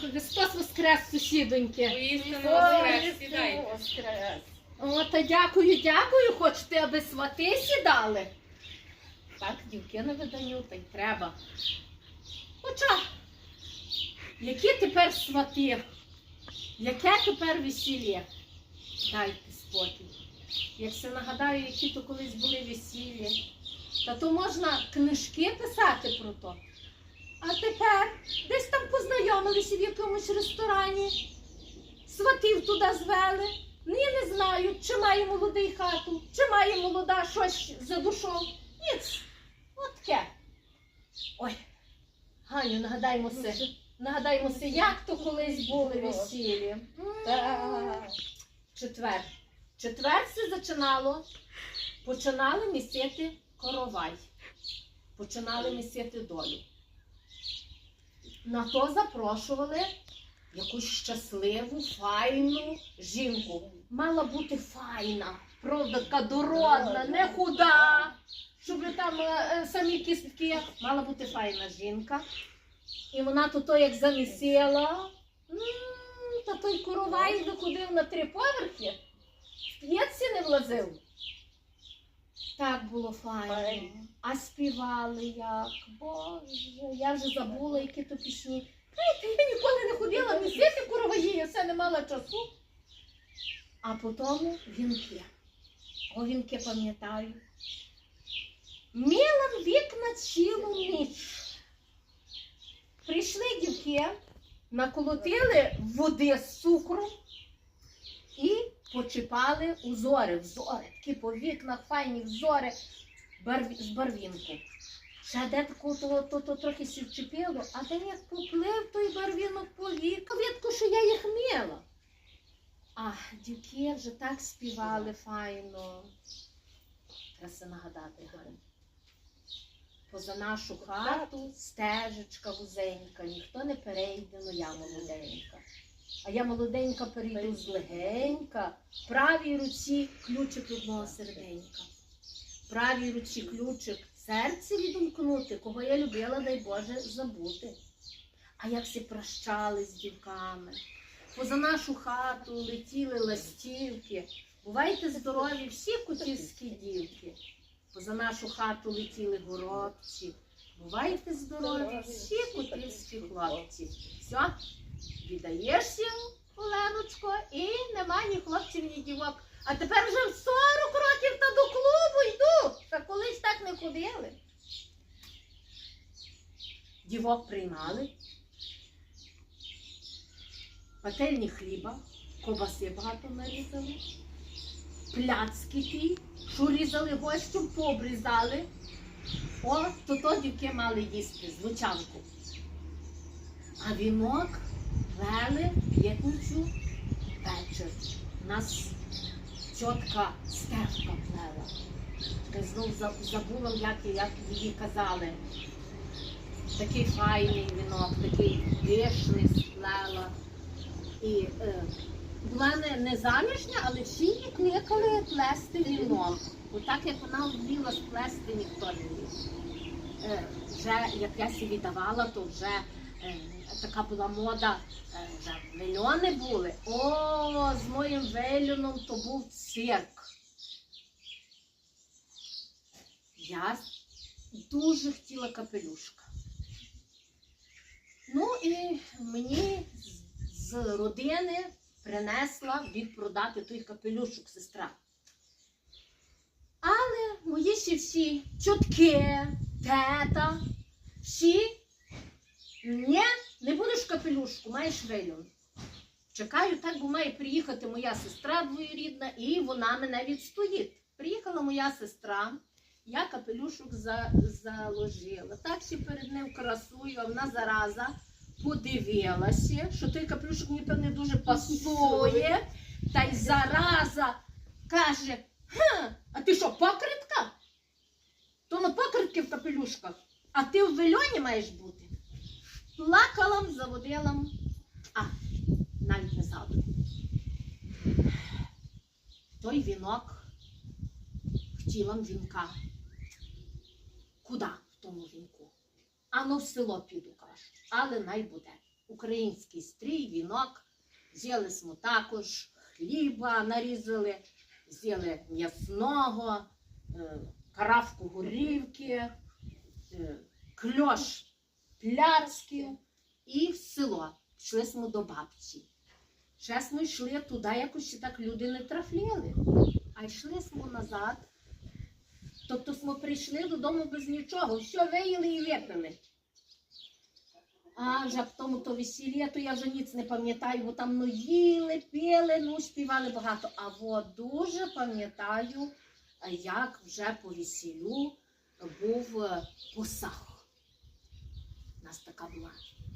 Христос воскрес, сусідоньки. Поїстину воскрес, сідай. О, та дякую, дякую. Хочете, аби свати сідали? Так, дівки на виданню, та й треба. Хоча, які тепер свати? Яке тепер весілля? Дайте спокій. Як се нагадаю, які то колись були весілля, та то можна книжки писати про то. А тепер десь там познайомилися в якомусь ресторані, сватів туди звели. Ні, не знаю, чи має молодий хату, чи має молода щось за душою. Ніц. От таке. Ой, Ганю, нагадаймося, нагадаймося, як то колись були весілля. Так. Четвер. Четвер все зачинало. Починали місити коровай. Починали місити долю. На то запрошували якусь щасливу, файну жінку. Мала бути файна, правда, така дородна, не худа, щоб там е, е, самі кістки. Мала бути файна жінка. І вона то, то як замісила, м, та той коровай доходив на три поверхи, в п'єтці не влазив. Так було файно. А співали як, боже, я вже забула, які то пісні. Знаєте, я ніколи не ходила місити короваї, я все не мала часу. А потім вінки. О, вінки пам'ятаю. Мілам вікна цілу ніч. Прийшли дівки, наколотили води з цукром і почіпали узори, взори, такі по вікнах файні взори з барвінку. Ще де таку то, то, то трохи сі вчепило, а де як поплив той барвінок по видко, що я їх мила. А дівки вже так співали файно. Треба нагадати, Ганя. Поза нашу хату стежечка вузенька, ніхто не перейде, ну я молоденька. А я молоденька перейду злегенька, правій руці ключик одного серденька. Правій руці ключик серце відімкнути, кого я любила, дай Боже, забути. А як всі прощали з дівками. Поза нашу хату летіли ластівки. Бувайте здорові всі кутівські дівки. Поза нашу хату летіли горобці. Бувайте здорові всі кутівські хлопці. Все, віддаєшся, Оленочко, і нема ні хлопців, ні дівок. А тепер вже в 40 років та до клубу йду. Та колись так не ходили. Дівок приймали. Пательні хліба, ковбаси багато нарізали, пляцки ті, що різали гостю, пообрізали. О, то то дівки мали їсти звучанку. А вінок плели в п'ятницю вечір. Нас тітка Стежка плела. Я знов забула, як, як її казали. Такий файний вінок, такий пишний сплела. І е, була не, не заміжня, але всі її кликали плести вінок. Бо так як вона вміла сплести, ніхто не міг. Е, вже як я сі віддавала, то вже така була мода, е, мільйони були. О, з моїм велюном то був цирк. Я дуже хотіла капелюшка. Ну і мені з родини принесла відпродати той капелюшок сестра. Але мої ще всі чутки, тета, всі ні, не будеш капелюшку, маєш вельон. Чекаю, так, бо має приїхати моя сестра двоюрідна, і вона мене відстоїть. Приїхала моя сестра, я капелюшок за, заложила. Так ще перед ним красую, а вона зараза подивилася, що той капелюшок мені певне дуже пасує. Та й зараза каже: а ти що, покритка? То на покритки в капелюшках, а ти в вельоні маєш бути. Плакала, заводила, а навіть не згадую. Той вінок хотіла вінка. Куди в тому вінку? Ано в село піду, каже, але най буде. український стрій, вінок. Взяли смо також хліба, нарізали, взяли м'ясного, е, каравку горівки, е, кльош плярський і в село. Йшли смо до бабці. Ми йшли туди, якось так люди не трафляли. А йшли смо назад. Тобто ми прийшли додому без нічого, все виїли і випили. А вже в тому то весілля, то я вже ніц не пам'ятаю, бо там ну їли, пили, ну співали багато. А во дуже пам'ятаю, як вже по весіллю був е, посах. У нас така була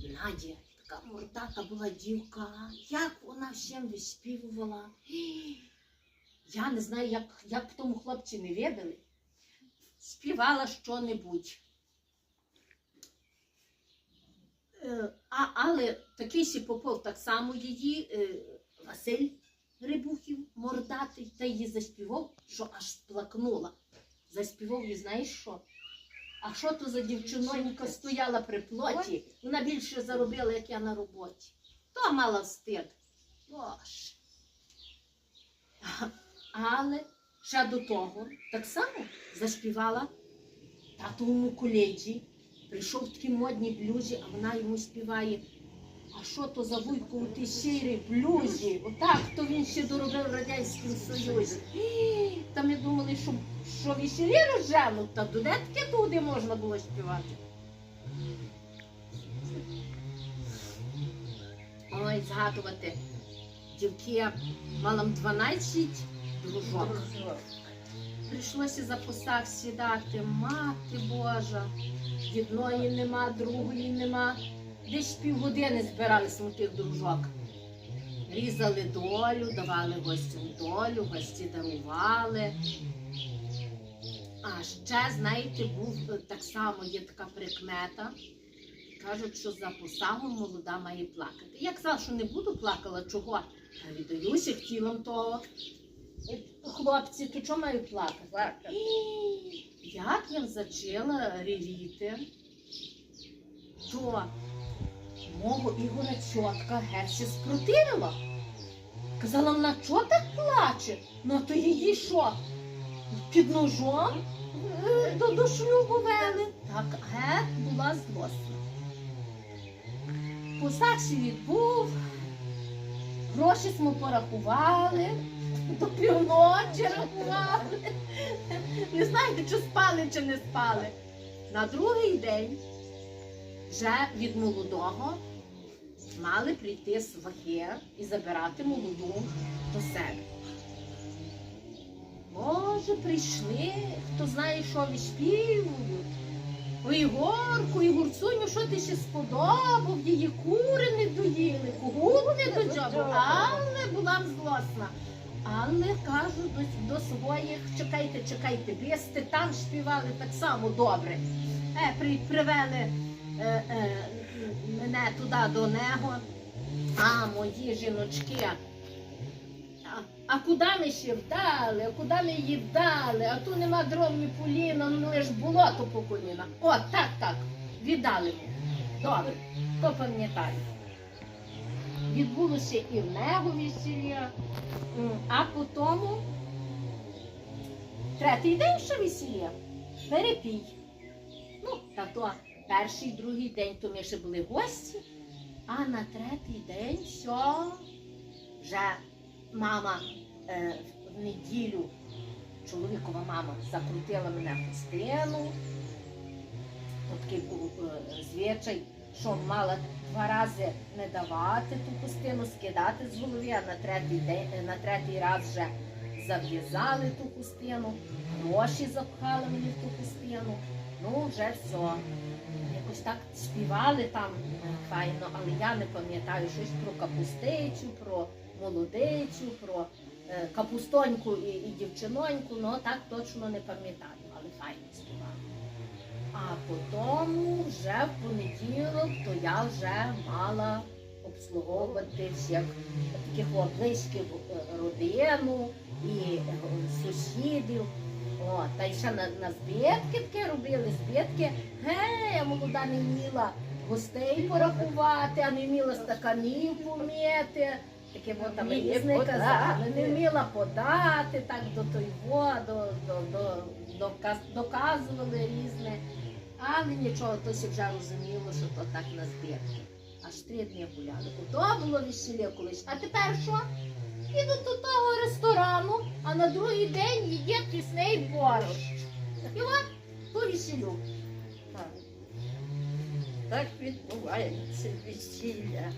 Надя, така мордата була дівка. Як вона всім виспівувала. Я не знаю, як, як тому хлопці не видали. Співала що-небудь. Е, але такий сі попов так само її е, Василь Рибухів, мордатий, та її заспівав, що аж сплакнула. Заспівав і знаєш що? А що то за дівчинонька стояла при плоті? Вона більше заробила, як я на роботі. То мала встид. Боже. Але ще до того так само заспівала татовому коледжі. Прийшов такі модні блюзі, а вона йому співає. А що то за вуйко у тій сірій блюзі? Отак то він ще доробив в Радянському Союзі. Та ми думали, що, що весілі розженуть, та таке туди можна було співати. Ой, згадувати. Дівки мала 12 дружок. Прийшлося за посах сідати, мати Божа. Одної нема, другої нема. Десь півгодини збиралися у тих дружок. Різали долю, давали гостям долю, гості дарували. А ще, знаєте, був е, так само є така прикмета. Кажуть, що за посагом молода має плакати. Я казала, що не буду плакала, чого? Та віддаюся тілом того. Е, Хлопці, то чого маю плакати? І Як я зачала ревіти, то мого Ігоря чотка геть спротивила. Казала, вона чого так плаче? Ну то її що? Під ножом е, до, до шлюбу вели. Так геть була злосна. Посадші відбув, гроші ми порахували, до півночі рахували. Не знаєте, чи спали, чи не спали. На другий день вже від молодого мали прийти свахи і забирати молоду до себе. Боже, прийшли, хто знає, що виспівують. Ой, Ігорку, Ігорцуню, що ти ще сподобав? Її кури не доїли, кугу не доджобив, але була б злосна. Але кажу до, до своїх, чекайте, чекайте, бісти там співали так само добре. Е, при, привели е, е, мене туди до нього. А мої жіночки. А, а куди ми ще вдали? А куди ми її вдали? А тут нема дров ні поліна, ну лиш болото по коліна. О, так, так, віддали. Добре, то пам'ятаю. Відбулося і в нього весілля, а потім третій день ще весілля. Перепій. Ну, та то перший, другий день то ми ще були гості, а на третій день все вже мама е, в неділю, чоловікова мама, закрутила мене в хустину. Такий був е, звичай, що мала два рази не давати ту хустину, скидати з голови, а на третій, день, е, на третій раз вже зав'язали ту хустину, гроші запхали мені в ту хустину. Ну, вже все. Якось так співали там файно, але я не пам'ятаю щось про капустицю, про молодицю, про е, капустоньку і, і дівчиноньку, ну так точно не пам'ятаю, але файно співали. А потім вже в понеділок, то я вже мала обслуговувати всіх таких близьких е, родину і е, сусідів. О, та й ще на, на збитки таке робили, збитки. Гей, я молода не вміла гостей порахувати, а не вміла стаканів помити. Таке от там різне казали, не вміла подати так до той во, до, до, до, до, доказували різне. Але нічого, хтось вже розуміло, що то так на збірки. Аж три дні гуляли. Ото було весілля колись. А тепер що? Їдуть до того ресторану, а на другий день їдять пісний борщ. І от по весіллю. Так. Так відбувається весілля.